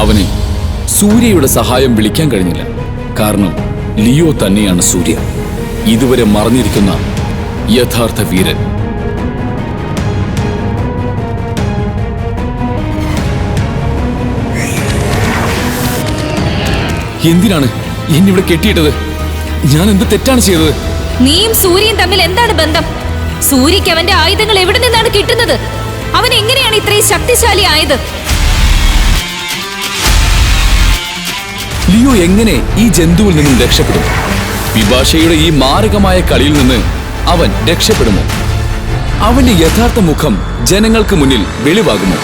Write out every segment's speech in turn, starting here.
അവന് സൂര്യയുടെ സഹായം വിളിക്കാൻ കഴിഞ്ഞില്ല. കാരണം ലിയോ തന്നെയാണ് സൂര്യ. ഇതുവരെ മറഞ്ഞിരിക്കുന്ന യഥാർത്ഥ വീരൻ. എന്തിനാണ് എന്നിവിടെ കെട്ടിയിട്ടത്? ഞാൻ എന്ത് തെറ്റാണ് ചെയ്തത്? നീയും സൂര്യയും തമ്മിൽ എന്താണ് ബന്ധം? സൂര്യക്ക് അവന്റെ ആയുധങ്ങൾ എവിടെ നിന്നാണ് കിട്ടുന്നത്? അവൻ എങ്ങനെയാണ് ഇത്രയും ശക്തിശാലി ആയത് ലിയോ എങ്ങനെ ഈ ജന്തുവിൽ നിന്നും രക്ഷപ്പെടും? വിഭാഷയുടെ ഈ മാരകമായ കളിയിൽ നിന്ന് അവൻ രക്ഷപ്പെടുമോ? അവന്റെ യഥാർത്ഥ മുഖം ജനങ്ങൾക്ക് മുന്നിൽ വെളിവാകുമോ?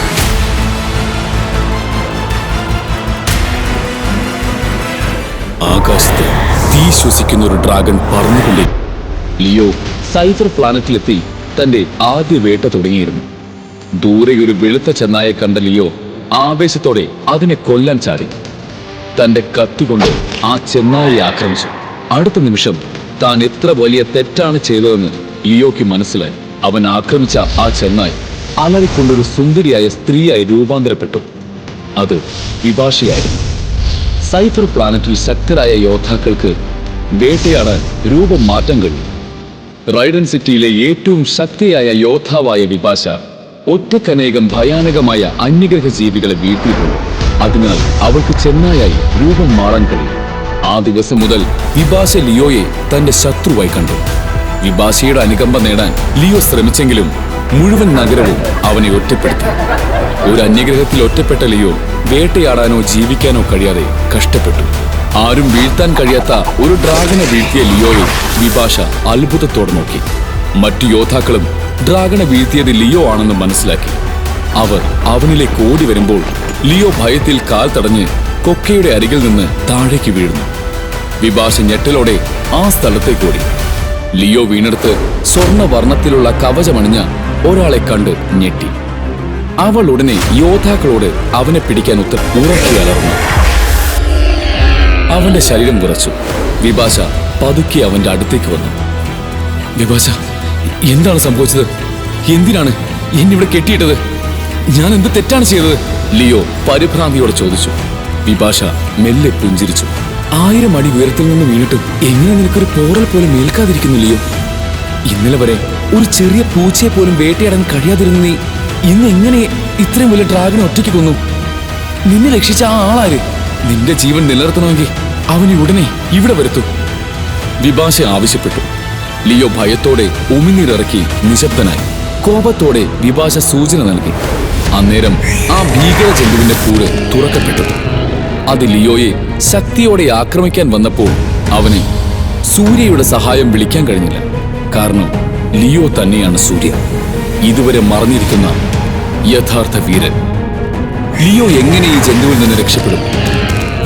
ആകാശത്ത് തീ ശ്വസിക്കുന്ന ഒരു ഡ്രാഗൺ പറന്നുകൊണ്ടേ ലിയോ സൈഫർ പ്ലാനറ്റിലെത്തി തന്റെ ആദ്യ വേട്ട തുടങ്ങിയിരുന്നു. ദൂരെ ഒരു വെളുത്ത ചെന്നായെ കണ്ട ലിയോ ആവേശത്തോടെ അതിനെ കൊല്ലാൻ ചാടി. തന്റെ കത്തികൊണ്ട് ആ ചെന്നായി ആക്രമിച്ചു. അടുത്ത നിമിഷം താൻ എത്ര വലിയ തെറ്റാണ് ചെയ്തതെന്ന് ഇയോക്ക് മനസ്സിലായി. അവൻ ആക്രമിച്ച ആ ചെന്നായി അലറിക്കൊണ്ടൊരു സുന്ദരിയായ സ്ത്രീയായി രൂപാന്തരപ്പെട്ടു. അത് വിഭാഷയായിരുന്നു. സൈഫർ പ്ലാനറ്റിൽ ശക്തരായ യോദ്ധാക്കൾക്ക് വേട്ടയാടാൻ രൂപം മാറ്റം കഴിയും. റൈഡൻ സിറ്റിയിലെ ഏറ്റവും ശക്തിയായ യോദ്ധാവായ വിഭാഷ ഒറ്റക്കനേകം ഭയാനകമായ അന്യഗ്രഹ ജീവികളെ വീഴ്ത്തിയിട്ടുണ്ട്. അതിനാൽ അവൾക്ക് ചെന്നായായി രൂപം മാറാൻ കഴിയും. ആ ദിവസം മുതൽ വിഭാഷ ലിയോയെ തന്റെ ശത്രുവായി കണ്ടു. വിഭാഷയുടെ അനുകമ്പ നേടാൻ ലിയോ ശ്രമിച്ചെങ്കിലും മുഴുവൻ നഗരവും അവനെ ഒറ്റപ്പെടുത്തി. ഒരു അന്യഗ്രഹത്തിൽ ഒറ്റപ്പെട്ട ലിയോ വേട്ടയാടാനോ ജീവിക്കാനോ കഴിയാതെ കഷ്ടപ്പെട്ടു. ആരും വീഴ്ത്താൻ കഴിയാത്ത ഒരു ഡ്രാഗനെ വീഴ്ത്തിയ ലിയോയെ വിഭാഷ അത്ഭുതത്തോടെ നോക്കി. മറ്റു യോദ്ധാക്കളും ഡ്രാഗനെ വീഴ്ത്തിയത് ലിയോ ആണെന്ന് മനസ്സിലാക്കി. അവർ അവനിലേക്ക് ഓടി വരുമ്പോൾ ലിയോ ഭയത്തിൽ കാൽ തടഞ്ഞ് കൊക്കയുടെ അരികിൽ നിന്ന് താഴേക്ക് വീഴുന്നു. വിഭാഷ ഞെട്ടലോടെ ആ സ്ഥലത്തേക്ക് ഓടി. ലിയോ വീണെടുത്ത് സ്വർണവർണത്തിലുള്ള കവചമണിഞ്ഞ ഒരാളെ കണ്ട് ഞെട്ടി. അവൾ ഉടനെ യോദ്ധാക്കളോട് അവനെ പിടിക്കാൻ ഉത്തര ഉറക്കി അലർന്നു അവന്റെ ശരീരം വിറച്ചു. വിഭാഷ പതുക്കെ അവന്റെ അടുത്തേക്ക് വന്നു. വിഭാഷ എന്താണ് സംഭവിച്ചത്? എന്തിനാണ് എന്നിവിടെ കെട്ടിയിട്ടത്? ഞാൻ എന്ത് തെറ്റാണ് ചെയ്തത്? ലിയോ പരിഭ്രാന്തിയോടെ ചോദിച്ചു. വിഭാഷ മെല്ലെ പുഞ്ചിരിച്ചു. ആയിരം അടി ഉയരത്തിൽ നിന്ന് വീണിട്ട് എങ്ങനെ നിനക്കൊരു പോറൽ പോലും ഏൽക്കാതിരിക്കുന്നു ലിയോ? ഇന്നലെ വരെ ഒരു ചെറിയ പൂച്ചയെ പോലും വേട്ടയാടാൻ കഴിയാതിരുന്ന നീ ഇന്ന് എങ്ങനെ ഇത്രയും വലിയ ഡ്രാഗനെ ഒറ്റയ്ക്ക് കൊന്നു? നിന്നെ രക്ഷിച്ച ആ ആളാര്? നിന്റെ ജീവൻ നിലനിർത്തണമെങ്കിൽ അവനെ ഉടനെ ഇവിടെ വരുത്തു. വിഭാഷ ആവശ്യപ്പെട്ടു. ലിയോ ഭയത്തോടെ ഉമിനീരിറക്കി നിശബ്ദനായി. കോപത്തോടെ വിഭാഷ സൂചന നൽകി. അന്നേരം ആ ഭീകര ജന്തുവിന്റെ കൂട് തുറക്കപ്പെട്ടു. അത് ലിയോയെ ശക്തിയോടെ ആക്രമിക്കാൻ വന്നപ്പോൾ അവന് സൂര്യയുടെ സഹായം വിളിക്കാൻ കഴിഞ്ഞില്ല. കാരണം ലിയോ തന്നെയാണ് സൂര്യ. ഇതുവരെ മറഞ്ഞിരിക്കുന്ന യഥാർത്ഥ വീരൻ. ലിയോ എങ്ങനെ ഈ ജന്തുവിൽ നിന്ന് രക്ഷപ്പെടും?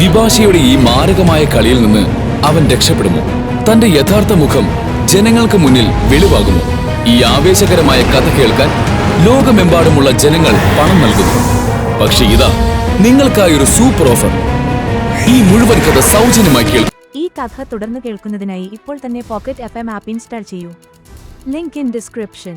വിഭാഷയുടെ ഈ മാരകമായ കളിയിൽ നിന്ന് അവൻ രക്ഷപ്പെടുമോ? തന്റെ യഥാർത്ഥ മുഖം ജനങ്ങൾക്ക് മുന്നിൽ വെളിവാകുമോ? ഈ ആവേശകരമായ കഥ കേൾക്കാൻ ലോകമെമ്പാടുമുള്ള ജനങ്ങൾ പണം നൽകുന്നു. പക്ഷെ ഇതാ നിങ്ങൾക്കായി ഒരു സൂപ്പർ ഓഫർ. ഈ മുഴുവൻ കഥ സൗജന്യമായി കേൾക്കും. ഈ കഥ തുടർന്ന് കേൾക്കുന്നതിനായി ഇപ്പോൾ തന്നെ pocket F M app install ചെയ്യൂ. Link in description.